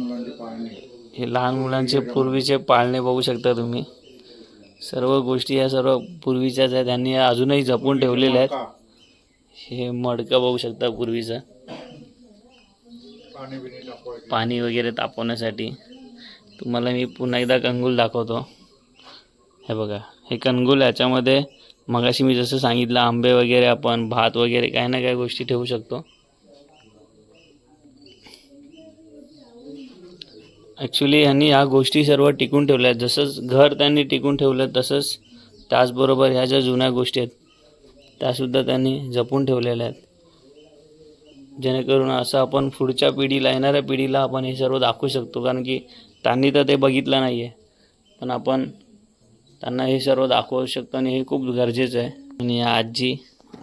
मुलांची पाळणे. हे लहान मुलांचे पूर्वीचे पाळणे बघू शकता तुम्ही. सर्व गोष्टी या सर्व पूर्वीच्याच आहेत. त्यांनी अजूनही जपून ठेवलेल्या आहेत. हे मडकं बघू शकता पूर्वीचं. पाणी वगैरे तापवण्यासाठी. तुम्हाला मी पुन्हा एकदा कंगूल दाखवतो. हे बघा. हे कणगुल याच्यामध्ये मगाशी मी जसं सांगितलं आंबे वगैरे आपण भात वगैरे काही ना काही गोष्टी ठेवू शकतो. ॲक्च्युली ह्यांनी ह्या गोष्टी सर्व टिकून ठेवल्या आहेत जसंच घर त्यांनी टिकून ठेवलं तसंच त्याचबरोबर ह्या ज्या जुन्या गोष्टी आहेत त्यासुद्धा त्यांनी जपून ठेवलेल्या आहेत. जेणेकरून असं आपण पुढच्या पिढीला येणाऱ्या पिढीला आपण हे सर्व दाखवू शकतो. कारण की त्यांनी तर ते बघितलं नाही आहे पण आपण त्यांना हे सर्व दाखवू शकतो आणि हे खूप गरजेचं आहे. आणि या आजी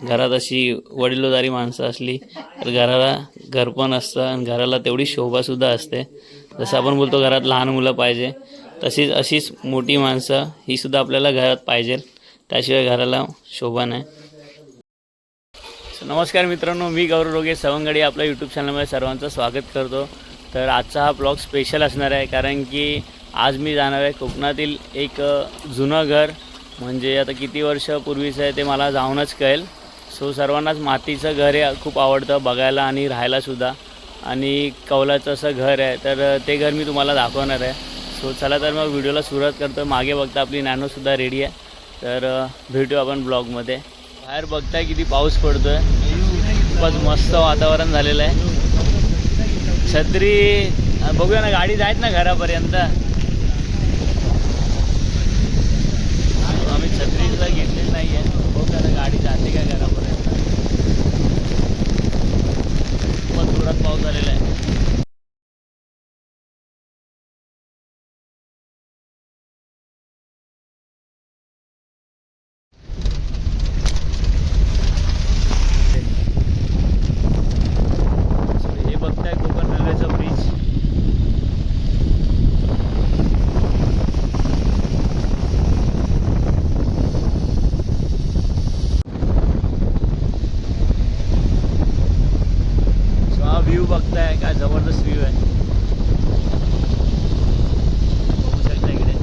घरात अशी वडिलोदारी माणसं असली तर घराला घर पण असतं आणि घराला तेवढी शोभासुद्धा असते. जसं आपण बोलतो घरात लहान मुलं पाहिजे तशीच अशीच मोठी माणसं ही सुद्धा आपल्याला घरात पाहिजे. त्याशिवाय घराला शोभा नाही. नमस्कार मित्रांनो मी गौरव रोगे सवंगडी आपल्या यूट्यूब चॅनलमध्ये सर्वांचं स्वागत करतो. तर आजचा हा ब्लॉग स्पेशल असणार आहे कारण की आज मी जाणार आहे कोकणातील एक जुनं घर. म्हणजे आता किती वर्षापूर्वीचं आहे ते मला जाऊनच कळेल. सो सर्वांनाच मातीचं घर हे खूप आवडतं बघायला आणि राहायलासुद्धा आणि कौलाचं असं घर आहे तर ते घर मी तुम्हाला दाखवणार आहे. सो चला तर मग व्हिडिओला सुरुवात करतो. मागे बघता आपली नॅनोसुद्धा रेडी आहे. तर भेटू आपण ब्लॉगमध्ये बाहेर बघताय किती पाऊस पडतो आहे खूपच मस्त वातावरण झालेलं आहे. छत्री बघूया ना गाडी जायत ना घरापर्यंत आम्ही छत्री सुद्धा घेतलेली नाही आहे बघूया ना गाडी जाते का घरापर्यंत खूपच जोरात पाऊस झालेला आहे हे बघताय कोकण रेल्वेचं ब्रिज सो हा व्ह्यू बघताय काय जबरदस्त व्ह्यू आहे. बघू शकता इकडे.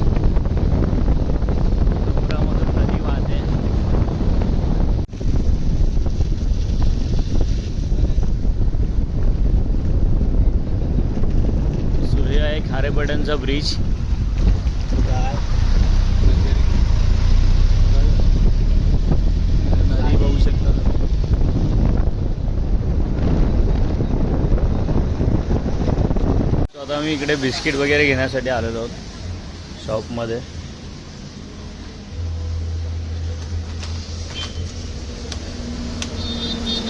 समुद्रामधून नदी वाहते. सूर्य आहे खारेपटनचा ब्रिज नदी बघू शकता तुम्ही. आम्ही इकडे बिस्किट वगैरे घेण्यासाठी आलेलो आहोत. शॉपमध्ये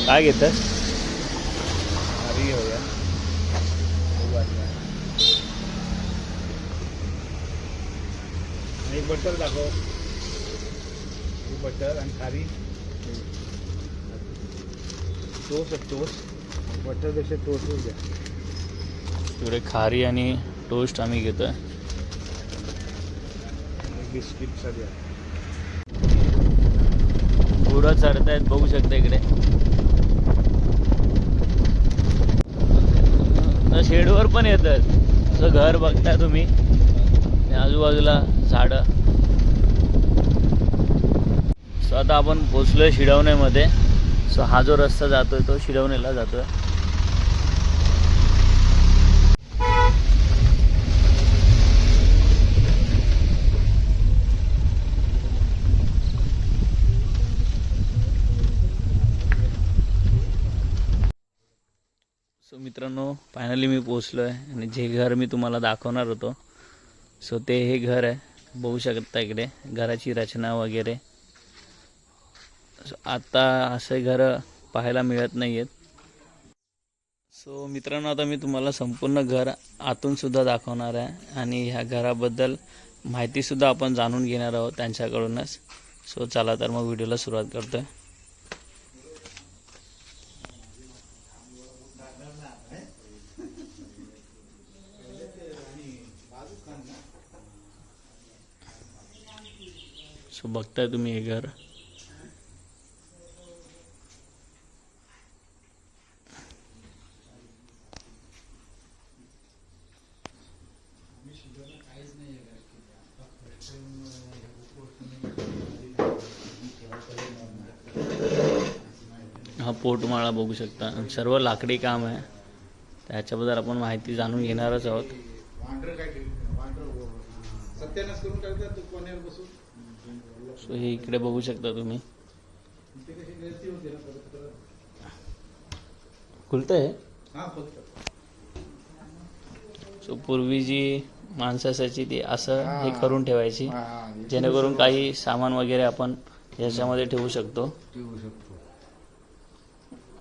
काय घेतस खारी घेऊया. आणि बटर दाखव. बटर आणि खारी. टोस आहे टोस्ट. बटरपेक्षा टोस्टच द्या. इकडे खारी आणि टोस्ट आम्ही घेतोय. आहे बिस्किटचा द्या गुरं चढतायत बघू शकता इकडे. शेडवर पण येतात असं घर बघताय तुम्ही. आजूबाजूला झाडं. सो आता आपण पोचलोय शिडवण्यामध्ये सो हा जो रस्ता जातोय तो शिडवण्याला जातोय सो मित्रांनो फायनली मी पोचलो आहे आणि जे घर मी तुम्हाला दाखवणार होतो सो ते हे घर आहे. बघू शकता इकडे घराची रचना वगैरे. सो आता असे घरं पाहायला मिळत नाही आहेत सो मित्रांनो आता मी तुम्हाला संपूर्ण घर आतूनसुद्धा दाखवणार आहे आणि ह्या घराबद्दल माहितीसुद्धा आपण जाणून घेणार आहोत त्यांच्याकडूनच. सो चला तर मग व्हिडिओला सुरुवात करतो आहे सो बघताय तुम्ही हे घर. हा पोटमाळा बघू शकता. सर्व लाकडी काम आहे. त्याच्याबद्दल आपण माहिती जाणून घेणारच आहोत. सो हे इकडे बघू शकता तुम्ही. ते कशी गळती होते ना परत परत खुलतंय हा फक्त सो पूर्वी जी माणसं असायची ती असं हा. करून ठेवायची. याची जेणेकरून काही सामान वगैरे आपण याच्यामध्ये ठेवू शकतो.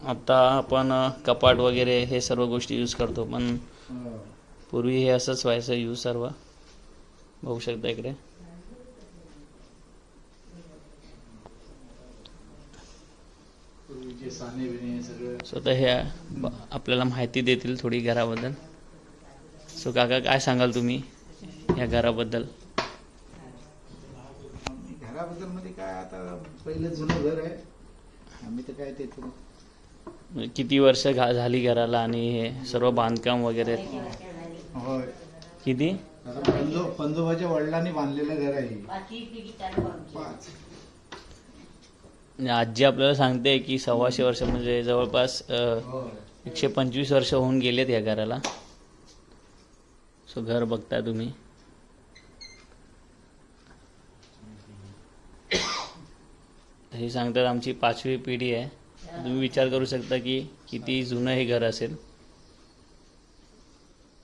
आता आपण कपाट वगैरे हे सर्व गोष्टी यूज करतो पण हा. पूर्वी हे असंच व्हायचं यूज सर्व. बघू शकता इकडे पूर्वीचे साने बिने सगळं. सो आता हे ब- आपल्याला माहिती देतील थोडी घराबद्दल. सो काका काय सांगाल तुम्ही या घराबद्दल? घराबद्दलमध्ये काय आता पहिलं जुनं घर आहे. आम्ही तर काय ते म्हणजे किती वर्ष घा झाली घराला आणि हे सर्व बांधकाम वगैरे? होय. किती? आता पंजो पंजोबाच्या वडिलांनी बांधलेलं घर आहे हे. पाच. आजी आपल्याला सांगते की सव्वाशे वर्ष म्हणजे जवळपास एकशे पंचवीस वर्ष होऊन गेलेत या घराला. सो घर बघताय तुम्ही. हे सांगतात आमची पाचवी पिढी आहे. तुम्ही विचार करू शकता की किती जुनं हे घर असेल.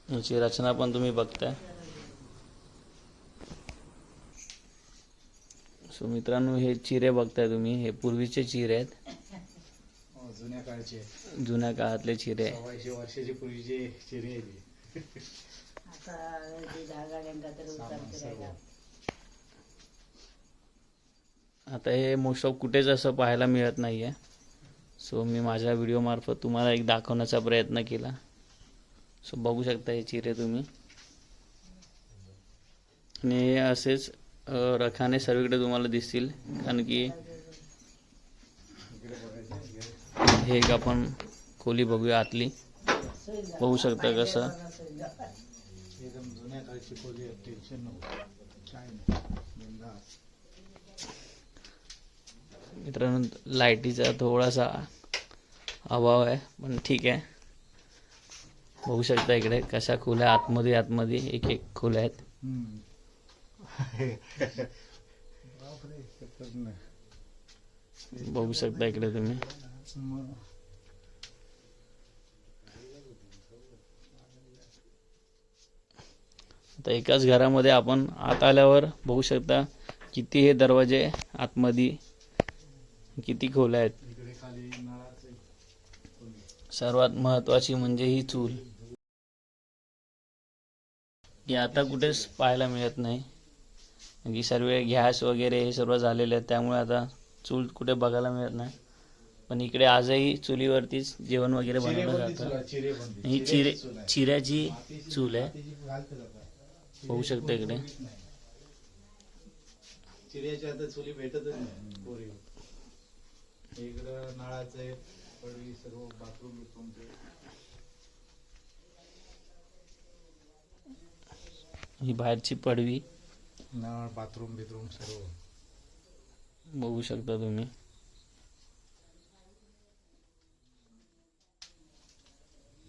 याची रचना पण तुम्ही बघताय. सो मित्रांनो हे चिरे बघताय तुम्ही. हे पूर्वीचे चिरे आहेत. हो, जुन्या काळचे. जुन्या काळातले चिरे. वर्षाचे पूर्वीचे चिरे. आता हे मोस्ट ऑफ कुठेच असं पाहायला मिळत नाही आहे सो मी माझ्या व्हिडिओमार्फत तुम्हाला एक दाखवण्याचा प्रयत्न केला. सो बघू शकता हे चिरे तुम्ही. आणि हे असेच रखाने सर्वीकडे तुम्हाला दिसतील कारण की हे एक आपण खोली बघूया आतली. बघू शकता कसं. मित्रांनो लाईटीचा थोडासा अभाव आहे पण ठीक आहे. बघू शकता इकडे कशा खोल्या आतमध्ये आतमध्ये एक एक खोल्या आहेत. बघू शकता इकडे तुम्ही. आता एकाच घरामध्ये आपण आत आल्यावर बघू शकता किती हे दरवाजे आतमध्ये किती खोल्या आहेत. सर्वात महत्वाची म्हणजे ही चूल. ही आता कुठेच पाहायला मिळत नाही. की सर्व गॅस वगैरे हे सर्व झालेले आहेत त्यामुळे आता चूल कुठे बघायला मिळत नाही पण इकडे आजही चुलीवरतीच जेवण वगैरे बनवलं जातं. ही चिरे. चिऱ्याची चूल आहे चिरेची शकता इकडे. कोणी नाही. चिऱ्याच्या आता चुली भेटतच नाही पोरी इकडं नळाचं आहे पडवी सर्व बाथरूम बिथरूमचे ही बाहेरची पडवी नळ बाथरूम बिथरूम सर्व. बघू शकता तुम्ही.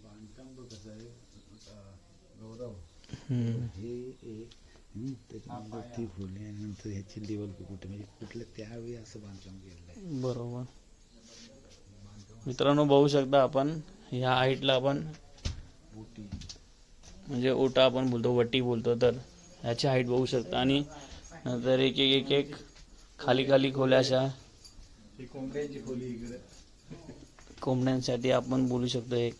बांधकाम बघ कसं आहे अं, गौरव हम्म. हे एक त्याच्यानंतर ती फुले आणि नंतर ह्याची लेवल कुठे म्हणजे कुठलं त्यावेळी असं बांधकाम आहे? बरोबर. मित्रांनो बघू शकता आपण ह्या हाईटला आपण म्हणजे ओटा आपण बोलतो वटी बोलतो तर. ह्याची हाईट बघू शकता. आणि नंतर एक एक एक एक खाली खाली खोल्या अशा. कोंबड्यांची खोली इकडे. कोंबड्यांसाठी आपण बोलू शकतो एक.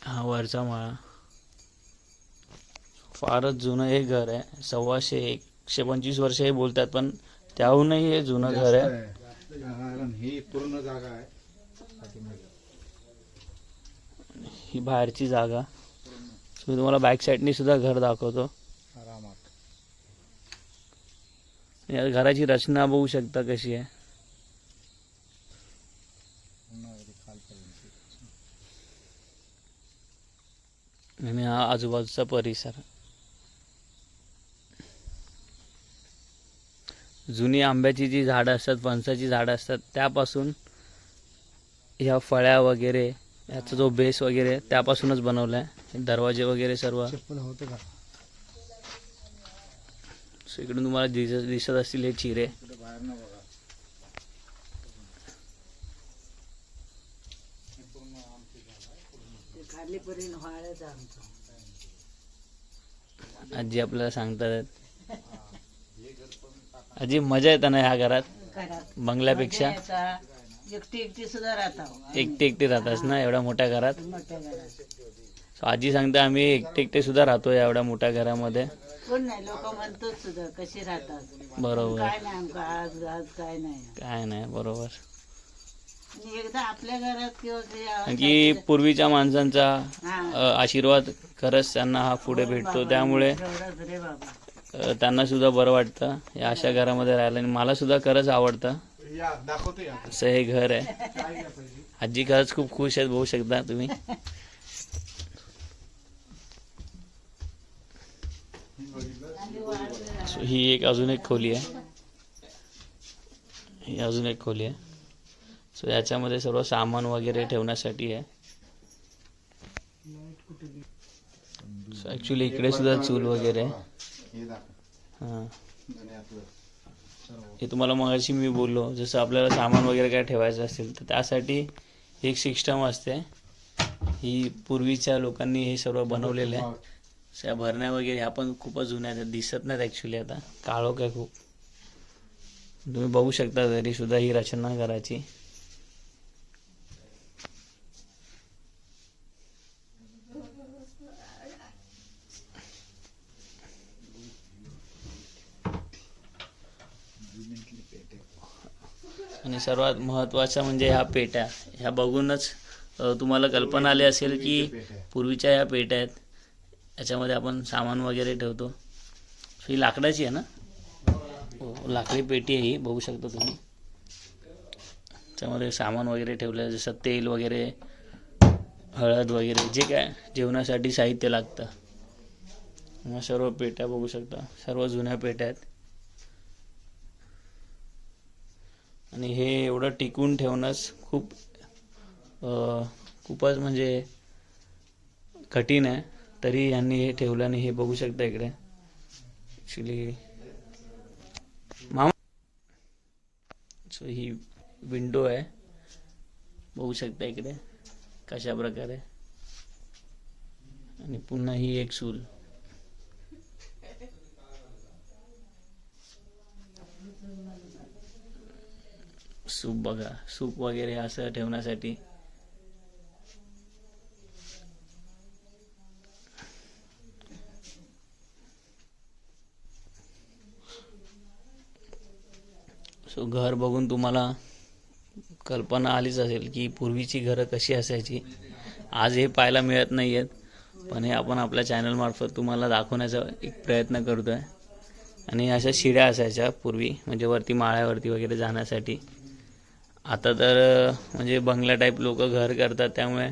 हा वरचा माळा. फारच जुनं हे घर आहे. सव्वाशे एकशे पंचवीस वर्ष हे बोलतात पण त्याहूनही हे जुनं घर आहे. ही पूर्ण जागा आहे. ही बाहेरची जागा. मी तुम्हाला बॅक साईडनी सुद्धा घर दाखवतो. आरामात. या घराची रचना बघू शकता कशी आहे. आणि हा आजूबाजूचा परिसर. जुनी आंब्याची जी झाडं असतात फणसाची झाडं असतात त्यापासून ह्या फळ्या वगैरे याचा जो बेस वगैरे त्यापासूनच बनवला आहे दरवाजे वगैरे सर्व. होतं का? So इकडून तुम्हाला दिसत दिसत असतील हे चिरे. आजी आपल्याला सांगतात. आजी मजा येतं ना ह्या घरात? बंगल्यापेक्षा. एकटी एकटी सुद्धा राहता एकटे एकटे राहतास ना एवढ्या मोठ्या घरात? मोठ्या घरात. आजी सांगते आम्ही एकटे एकटे सुद्धा राहतो या एवढ्या मोठ्या घरामध्ये. कोण नाही लोक म्हणतोच सुद्धा कसे राहतात? बरोबर. काय नाही आमका आज आज काय नाही. काय नाही बरोबर. आणि एकदा आपल्या घरात किंवा कारण की पूर्वीच्या माणसांचा हा. अ, आशीर्वाद खरंच त्यांना हा पुढे भेटतो. त्यामुळे एवढंच रे बाबा. अ, त्यांना सुद्धा बरं वाटतं या अशा घरामध्ये राहायला. आणि मला सुद्धा खरंच आवडतं. या दाखवतो या. असं हे घर आहे. आजी खरंच खूप खुश आहेत बघू शकता तुम्ही So, ही एक अजून एक खोली आहे. ही अजून एक खोली आहे. सो याच्यामध्ये सर्व सामान वगैरे ठेवण्यासाठी आहे. सो ॲक्च्युली इकडे सुद्धा चूल वगैरे आहे. हां. हे तुम्हाला मगाशी मी बोललो जसं आपल्याला सामान वगैरे काय ठेवायचं असेल तर त्यासाठी एक सिस्टम असते. ही पूर्वीच्या लोकांनी हे सर्व बनवलेलं आहे. अशा भरण्या वगैरे ह्या पण खूपच जुन्या आहेत. दिसत नाहीत ॲक्च्युली आता. काळोख आहे खूप. तुम्ही बघू शकता तरी सुद्धा ही रचना करायची. आणि सर्वात महत्त्वाचं म्हणजे ह्या पेट्या. ह्या बघूनच तुम्हाला कल्पना आली असेल की पूर्वीच्या ह्या पेट्या आहेत. याच्यामध्ये आपण सामान वगैरे ठेवतो. ही लाकडाची आहे ना? हो लाकडी पेटी आहे ही बघू शकता तुम्ही. त्यामध्ये सामान वगैरे ठेवलं आहे जसं तेल वगैरे हळद वगैरे जे काय जेवणासाठी साहित्य लागतं. मग सर्व पेट्या बघू शकता. सर्व जुन्या पेट्या आहेत. आणि हे एवढं टिकून ठेवणंच खूप खूपच म्हणजे कठीण आहे. तरी यांनी हे ठेवलं आणि हे बघू शकता इकडे. ॲक्च्युली मामा सो ही विंडो आहे. बघू शकता इकडे कशा प्रकारे. आणि पुन्हा ही एक सूल सूप बघा. सूप वगैरे असं ठेवण्यासाठी. सो घर बघून तुम्हाला कल्पना आलीच असेल की पूर्वीची घरं कशी असायची. आज हे पाहायला मिळत नाही आहेत पण हे आपण आपल्या चॅनलमार्फत तुम्हाला दाखवण्याचा एक प्रयत्न करतो आहे आणि अशा शिड्या असायच्या पूर्वी म्हणजे वरती माळ्यावरती वगैरे जाण्यासाठी. आता तर म्हणजे बंगला टाईप लोक घर करतात त्यामुळे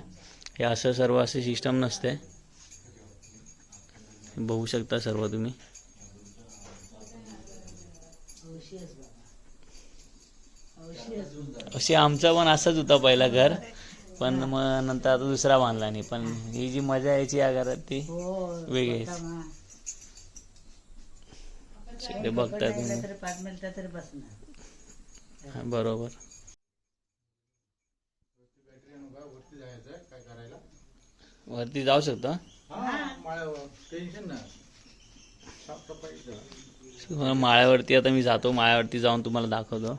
हे असं सर्व असे सिस्टम नसते. बघू शकता सर्व तुम्ही. असे आमचा पण असाच होता पहिला घर. पण मग नंतर आता दुसरा बांधला नाही. पण ही जी मजा यायची या घरात ती हो वेगळीच. बघताय तुम्ही हा, बरोबर वरती जायचं काय करायला वरती जाऊ शकतो हा? टेन्शन नाही. करा. तुम्हाला माळ्यावरती आता मी जातो माळ्यावरती जाऊन तुम्हाला दाखवतो.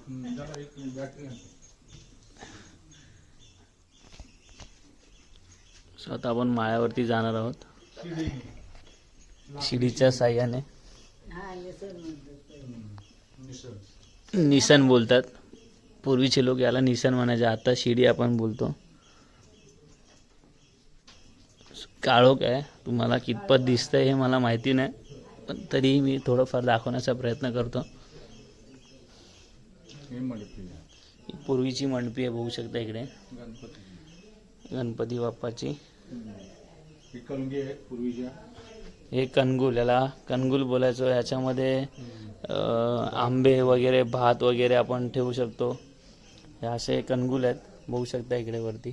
स्वतः आता आपण माळ्यावरती जाणार आहोत. शिडीच्या साह्याने. निसन बोलतात. पूर्वीचे लोक याला निसन म्हणायचे आता शिडी आपण बोलतो. काळोख आहे तुम्हाला कितपत दिसतंय हे मला माहिती नाही. पण तरीही मी थोडंफार दाखवण्याचा प्रयत्न करतो. हे पूर्वीची मंडपी आहे बघू शकता इकडे. गणपती. बाप्पाची. ही कणगुल याला कणगुल बोलायचो ह्याच्यामध्ये अं, आंबे वगैरे भात वगैरे आपण ठेवू शकतो. हे असे कणगुल आहेत बघू शकता इकडे वरती.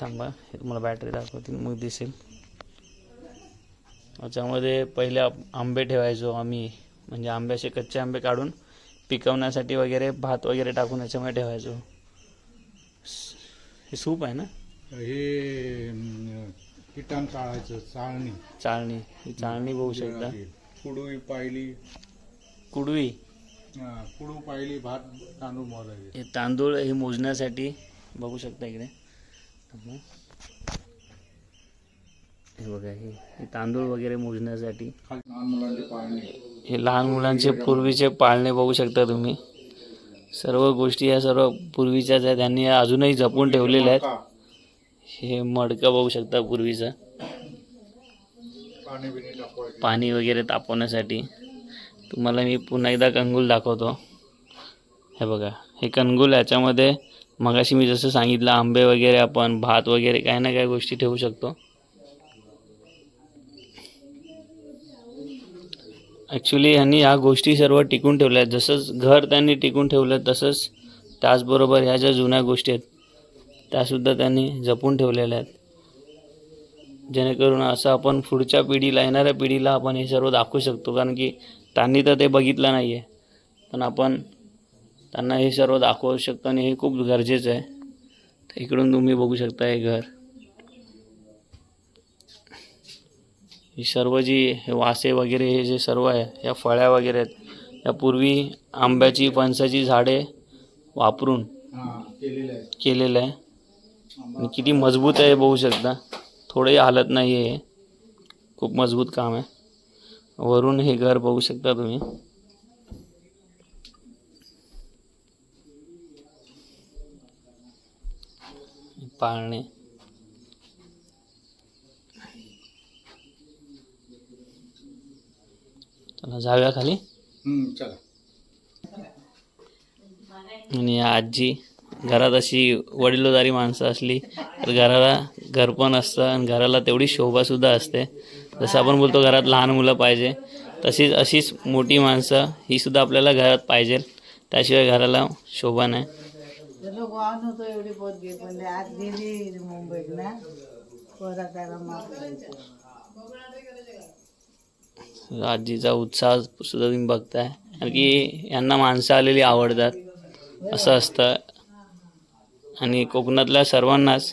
थांबा हे तुम्हाला बॅटरी दाखवतील मग दिसेल. याच्यामध्ये पहिले आंबे ठेवायचो आम्ही. म्हणजे आंब्याचे कच्चे आंबे काढून पिकवण्यासाठी वगैरे भात वगैरे टाकून याच्यामध्ये ठेवायचो. हे सूप आहे ना? हे अं, कीटान चाळायचं चाळणी. चाळणी. ही चाळणी बघू शकता. कुडू पाहिली कुडवी? कुडू पाहिली भात तांदूळ मोजायचे. हे तांदूळ हे मोजण्यासाठी बघू शकता इकडे. हे बघा हे तांदूळ वगैरे मोजण्यासाठी. हे लहान मुलांचे पूर्वीचे पाळणे बघू शकता तुम्ही. सर्व गोष्टी या सर्व पूर्वीच्याच आहेत. त्यांनी अजूनही जपून ठेवलेल्या आहेत. हे मडकं बघू शकता पूर्वीचं. पाणी वगैरे तापवण्यासाठी. तुम्हाला मी पुन्हा एकदा कंगूल दाखवतो. हे बघा हे कंगूल याच्यामध्ये मगाशी मी जसं सांगितलं आंबे वगैरे आपण भात वगैरे काही ना काही गोष्टी ठेवू शकतो. ॲक्च्युली ह्यांनी ह्या गोष्टी सर्व टिकून ठेवल्या आहेत. जसंच घर त्यांनी टिकून ठेवलं तसंच त्याचबरोबर ह्या ज्या जुन्या गोष्टी आहेत त्यासुद्धा त्यांनी जपून ठेवलेल्या आहेत. जेणेकरून असं आपण पुढच्या पिढीला येणाऱ्या पिढीला आपण हे सर्व दाखवू शकतो. कारण की त्यांनी तर ते बघितलं नाही आहे पण आपण त्यांना हे सर्व दाखवू शकतो आणि हे खूप गरजेचं आहे. तर इकडून तुम्ही बघू शकता हे घर. ही सर्व जी वासे वगैरे हे जे सर्व आहे या फळ्या वगैरे आहेत या पूर्वी आंब्याची फणसाची झाडे वापरून केलेलं आहे. आणि किती मजबूत आहे हे बघू शकता. थोडंही हालत नाही आहे हे. खूप मजबूत काम आहे. वरून हे घर बघू शकता तुम्ही. पाळणे. चला जाऊया खाली. हम्म, चला. आणि आजी घरात अशी वडीलधारी माणसं असली तर घराला घर पण असतं आणि घराला तेवढी शोभासुद्धा असते. जसं आपण बोलतो घरात लहान मुलं पाहिजे तशीच अशीच मोठी माणसं ही सुद्धा आपल्याला घरात पाहिजे. त्याशिवाय घराला शोभा नाही. एवढी आज गेली मुंबईत ना परत त्याला माफ करायचं. आजीचा उत्साह सुद्धा तुम्ही बघताय. कारण की यांना माणसं आलेली आवडतात. असं असतं. आणि कोकणातल्या सर्वांनाच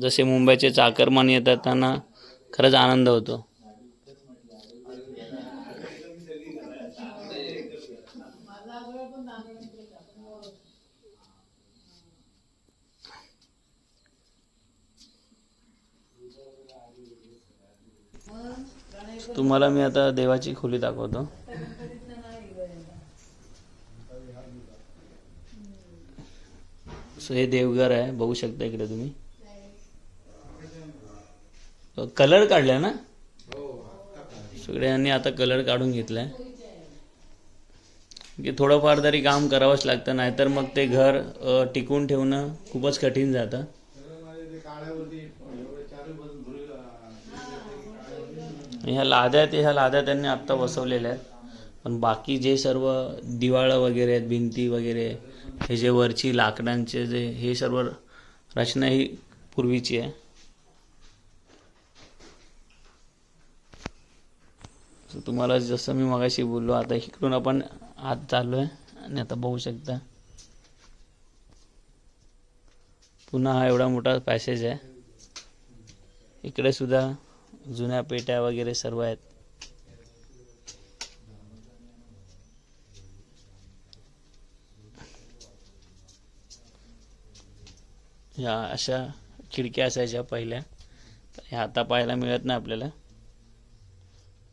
जसे मुंबईचे चाकरमान येतात त्यांना खरंच आनंद होतो. तुम्हाला मी आता देवाची खोली दाखवतो. सो हे देवघर आहे बघू शकता इकडे तुम्ही. कलर काढलाय ना? सगळ्यांनी आता कलर काढून घेतलाय. की थोडंफार तरी काम करावंच लागतं नाहीतर मग ते घर टिकून ठेवणं खूपच कठीण जातं आणि ह्या लाद्या आहेत ह्या लाद्या त्यांनी आत्ता बसवलेल्या आहेत. पण बाकी जे सर्व दिवाळं वगैरे आहेत भिंती वगैरे हे जे वरची लाकडांचे जे हे सर्व रचना ही पूर्वीची आहे. तुम्हाला जसं मी मगाशी बोललो आता इकडून आपण आत चाललो आहे आणि आता बघू शकता. पुन्हा हा एवढा मोठा पॅसेज आहे. इकडे सुद्धा जुन्या पेट्या वगैरे सर्व आहेत. ह्या अशा खिडक्या असायच्या पहिल्या. ह्या आता पाहायला मिळत नाही आपल्याला.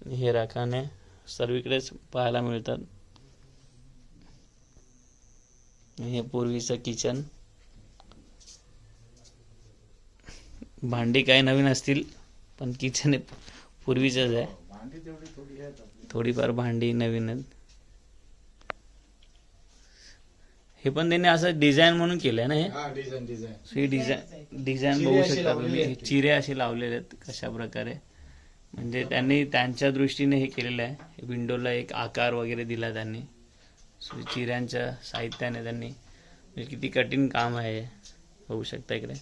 हे राखाने सर्वीकडेच पाहायला मिळतात. हे पूर्वीचं किचन भांडी काही नवीन असतील. पण किचन पूर्वीचंच आहे. भांडी तेवढी थोडी आहेत आपली. थोडीफार भांडी नवीन आहेत. हे पण त्यांनी असं डिझाईन म्हणून केलंय ना हे? हा डिझाईन डिझाईन. बघू शकता तुम्ही. असे लावलेले आहेत कशा प्रकारे. म्हणजे त्यांनी त्यांच्या दृष्टीने हे केलेलं आहे. विंडोला एक आकार वगैरे दिला त्यांनी. सो चिऱ्यांच्या साहित्याने त्यांनी. म्हणजे किती कठीण काम आहे. बघू शकता इकडे.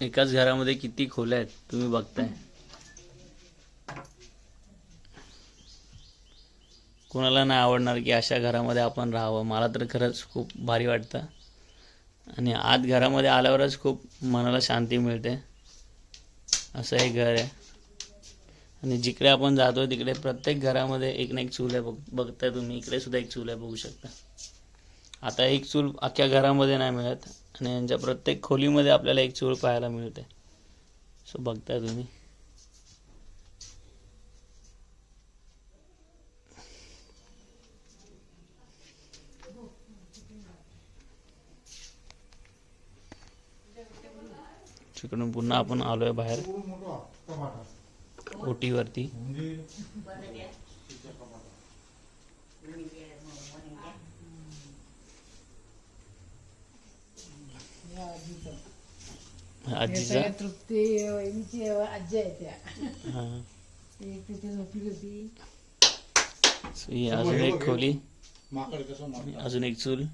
एकाच घरामध्ये किती खोल्या आहेत तुम्ही बघताय. कोणाला नाही आवडणार की अशा घरामध्ये आपण राहावं. मला तर खरंच खूप भारी वाटतं. आणि आत घरामध्ये आल्यावरच खूप मनाला शांती मिळते. असं हे घर आहे. आणि जिकडे आपण जातो तिकडे प्रत्येक घरामध्ये एक ना एक चूल आहे. बघ बघताय तुम्ही. इकडे सुद्धा एक चूल आहे बघू शकता. आता एक चूल अख्ख्या घरामध्ये नाही मिळत आणि यांच्या प्रत्येक खोलीमध्ये आपल्याला एक चूल पाहायला मिळते. सो बघताय तुम्ही. तिकडून पुन्हा आपण आलोय बाहेर. ओटीवरती. आजीचा? तृप्ती वहिनीची आजी आहे त्या. हा. एक तिथे झोपली होती. So ही अजून एक खोली. अजून एक चूल.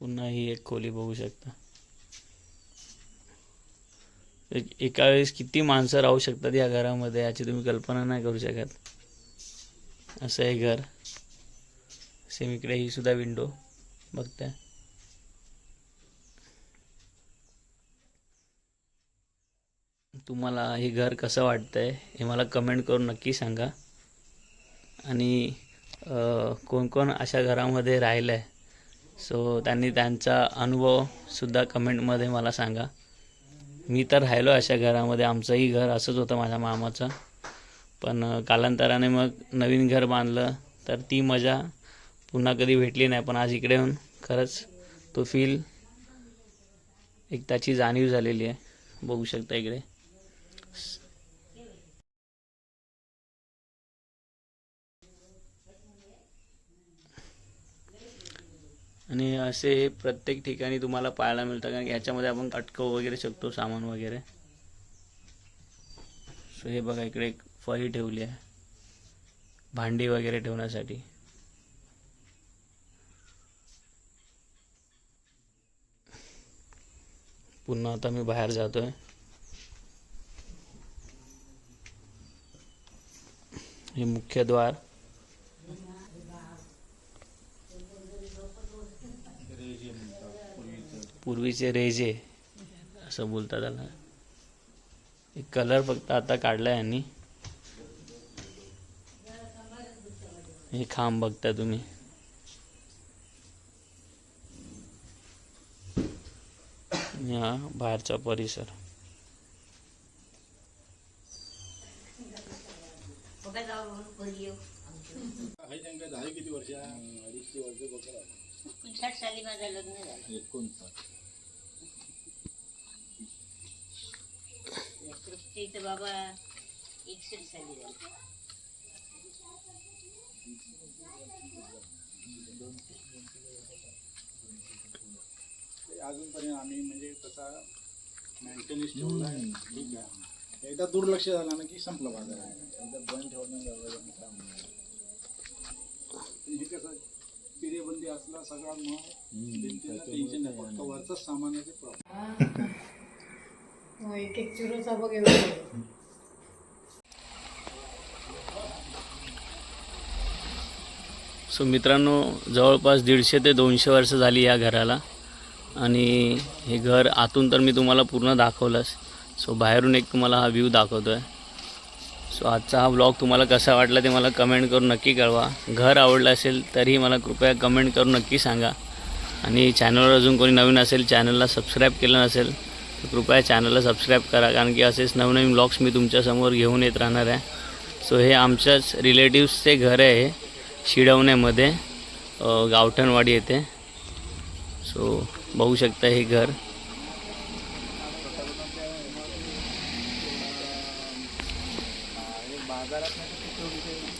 पुन्हा ही एक खोली बघू शकता. एका वेळेस किती माणसं राहू शकतात या घरामध्ये याची तुम्ही कल्पना नाही करू शकत. असं आहे घर. सेम इकडे ही सुद्धा विंडो बघताय. तुम्हाला हे घर कसं वाटतंय हे मला कमेंट करून नक्की सांगा. आणि कोण कोण अशा घरामध्ये राहिलं आहे सो त्यांनी त्यांचा अनुभवसुद्धा कमेंटमध्ये मला सांगा. मी तर राहिलो अशा घरामध्ये. आमचंही घर असंच होतं माझ्या मामाचं. पण कालांतराने मग नवीन घर बांधलं तर ती मजा पुन्हा कधी भेटली नाही पण आज इकडे येऊन खरंच तो फील एक त्याची जाणीव झालेली आहे. बघू शकता इकडे. आणि असे हे प्रत्येक ठिकाणी तुम्हाला पाहायला मिळतं कारण ह्याच्यामध्ये आपण अटकव वगैरे शकतो सामान वगैरे. सो हे बघा इकडे एक फळी ठेवली आहे. भांडी वगैरे ठेवण्यासाठी. पुन्हा आता मी बाहेर जातोय. हे मुख्य द्वार. पूर्वीचे रेजे असं बोलतात त्याला. एक कलर फक्त आता काढलाय यांनी. हे खांब बघता तुम्ही. हा बाहेरचा परिसर. एकोणसाठ साली माझं लग्न झालं. तृप्तीचं बाबा एकसष्ट साली झालं अजूनपर्यंत आम्ही म्हणजे तसा मेंटेनन्स ठेवला आहे. ठीक आहे. एकदा दुर्लक्ष झालं ना की संपलं बाज़ार. एकदा बंद ठेवणं काम हे कसं पिरेबंदी असला सगळा मग टेन्शन नाही. फक्त वरचंच सामान आहे problem. हो, एक एक चिरोचा बघ एवढं सो मित्रांनो जवळपास दीडशे ते दोनशे वर्ष झाली या घराला. आणि हे घर आतून तर मी तुम्हाला पूर्ण दाखवलंच. सो बाहेरून एक तुम्हाला हा व्ह्यू दाखवतो आहे सो आजचा हा ब्लॉग तुम्हाला कसा वाटला ते मला कमेंट करून नक्की कळवा. घर आवडलं असेल तरीही मला कृपया कमेंट करून नक्की सांगा. आणि चॅनलवर अजून कोणी नवीन असेल चॅनलला सबस्क्राईब केलं नसेल तर कृपया चॅनलला सबस्क्राईब करा कारण की असेच नवनवीन ब्लॉग्स मी तुमच्यासमोर घेऊन येत राहणार आहे. सो हे आमच्याच रिलेटिव्सचे घर आहे शिडवण्यामध्ये गावठणवाडी येते सो बघू शकता हे घर.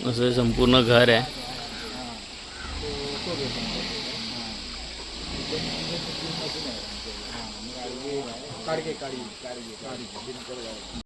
असं संपूर्ण घर आहे. काडगे काळी काडगे काळी